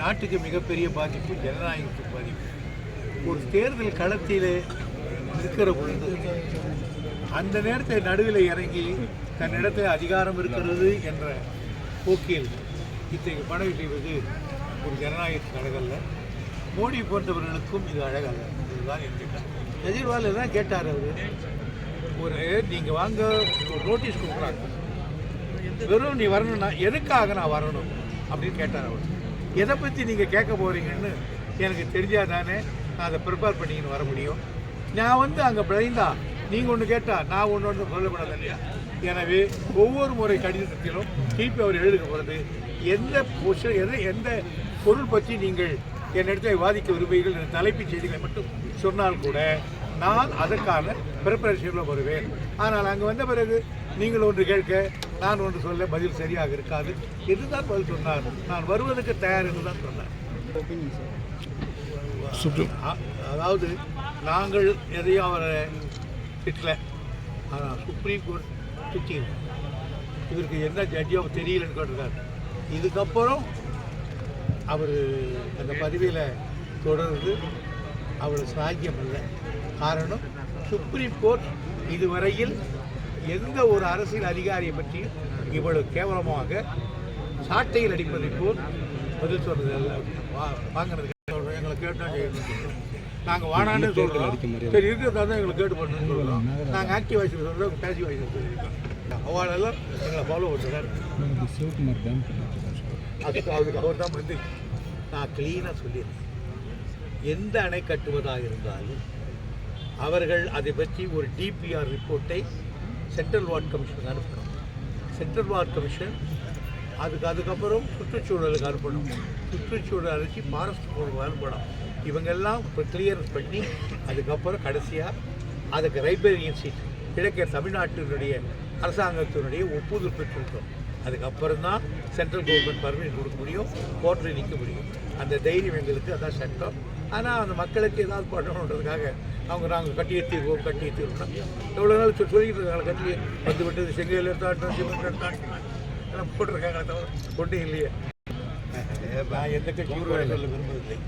நாட்டுக்கு மிகப்பெரிய பாதிப்பு ஜனநாயகத்துக்கு பாதிப்பு. ஒரு தேர்தல் களத்தில் இருக்கிற பொழுது அந்த நேரத்தை நடுவில் இறங்கி தன்னிடத்தில் அதிகாரம் இருக்கிறது என்ற போக்கில் இத்தகைய பணவி செய்வது ஒரு ஜனநாயகத்துக்கு அழகல்ல. மோடி போன்றவர்களுக்கும் இது அழகல்ல. இதுதான் என்னுடைய கருத்து. கெஜ்ரிவால் தான் கேட்டார் அவர். ஒரு நீங்கள் வாங்க ஒரு நோட்டீஸ் கொடுக்குறாங்க. வெறும் நீ வரணும்னா எதுக்காக நான் வரணும்? அப்படின்னு கேட்டார் அவர். எதை பற்றி நீங்கள் கேட்க போகிறீங்கன்னு எனக்கு தெரிஞ்சால் தானே நான் அதை ப்ரிப்பேர் பண்ணிக்கின்னு வர முடியும். நான் வந்து அங்கே பிழைந்தா நீங்கள் ஒன்று கேட்டால் நான் ஒன்று ஒன்று சொல்லப்படாது இல்லையா? எனவே ஒவ்வொரு முறை கடிதத்திலும் திருப்பி அவர் எழுதுக்க போகிறது எந்த பொஷன் எதை எந்த பொருள் பற்றி நீங்கள் என்னிடத்தை வாதிக்க விரும்புகிறீர்கள் என்ற தலைப்புச் செய்திகளை மட்டும் சொன்னால் கூட நான் அதற்கான ப்ரிப்பரேஷனில் வருவேன். ஆனால் அங்கே வந்த பிறகு நீங்கள் ஒன்று கேட்க நான் ஒன்று சொல்ல பதில் சரியாக இருக்காது. இதுதான் பதில் சொன்னார் நான் வருவதற்கு தயார் என்று தான் சொன்னார் அதாவது நாங்கள் எதையும் அவரை திட்டல. ஆனால் சுப்ரீம் கோர்ட் திட்டிருக்கு இவருக்கு என்ன ஜட்ஜோ தெரியலன்னு கேட்டிருக்காரு. இதுக்கப்புறம் அவர் அந்த பதவியில் தொடர்ந்து அவர் சாத்தியம் இல்லை காரணம் சுப்ரீம் கோர்ட் இதுவரையில் எந்த ஒரு அரசியல் அதிகாரியை பற்றியும் இவ்வளவு கேவலமாக சாட்டையில் அடிப்பதை போல் பதில் சொல்றது வாங்கினது எங்களை செய்யணும். நாங்கள் வானான்னு சொல்கிறோம் சரி இருக்கிறதா தான் எங்களை கேட்டு பண்ணணும்னு சொல்கிறோம் நாங்கள் ஆக்டிவ் வாய்ஸ் சொல்கிறோம் பேசிவ் வாய்ஸ் சொல்லியிருக்கோம். அவளெல்லாம் எங்களை ஃபாலோ பண்ணுறாரு சிவகுமார் அதுக்கு அதுக்கு அவர் தான் வந்து நான் க்ளீனாக சொல்லியிருக்கேன். எந்த அணை கட்டுவதாக இருந்தாலும் அவர்கள் அதை பற்றி ஒரு டிபிஆர் ரிப்போர்ட்டை சென்ட்ரல் வார்ட் கமிஷனுக்கு அனுப்பணும். சென்ட்ரல் வார்ட் கமிஷன் அதுக்கு அதுக்கப்புறம் சுற்றுச்சூழலுக்கு அனுப்பணும். சுற்றுச்சூழல் அழைச்சி ஃபாரஸ்ட் போர்டுக்கு அனுப்பணும். இவங்கெல்லாம் இப்போ கிளியரன்ஸ் பண்ணி அதுக்கப்புறம் கடைசியாக அதுக்கு ரைபேரியன் சீட் கிழக்கே தமிழ்நாட்டினுடைய அரசாங்கத்தினுடைய ஒப்புதல் பெற்றிருக்கோம் அதுக்கப்புறம் தான் சென்ட்ரல் கவர்மெண்ட் பர்மிஷன் கொடுக்க முடியும் கோர்ட்டில் நிற்க முடியும். அந்த தைரியம் எங்களுக்கு அதான் சட்டம். ஆனால் அந்த மக்களுக்கு ஏதாவது பண்ணணுன்றதுக்காக அவங்க நாங்கள் கட்டியே தீர்வோம் கட்டி தீர்வோம் எவ்வளோ நாள் சொல்லிக்கிட்டு இருக்காங்க கட்டி வந்து விட்டது செங்கல் எடுத்தாட்டம் சிமெண்ட் எடுத்தாட்டம் போட்டிருக்காங்க தவிர கொண்டு இல்லையே. நான் எந்த கட்சியும் சொல்ல விரும்புவதில்லை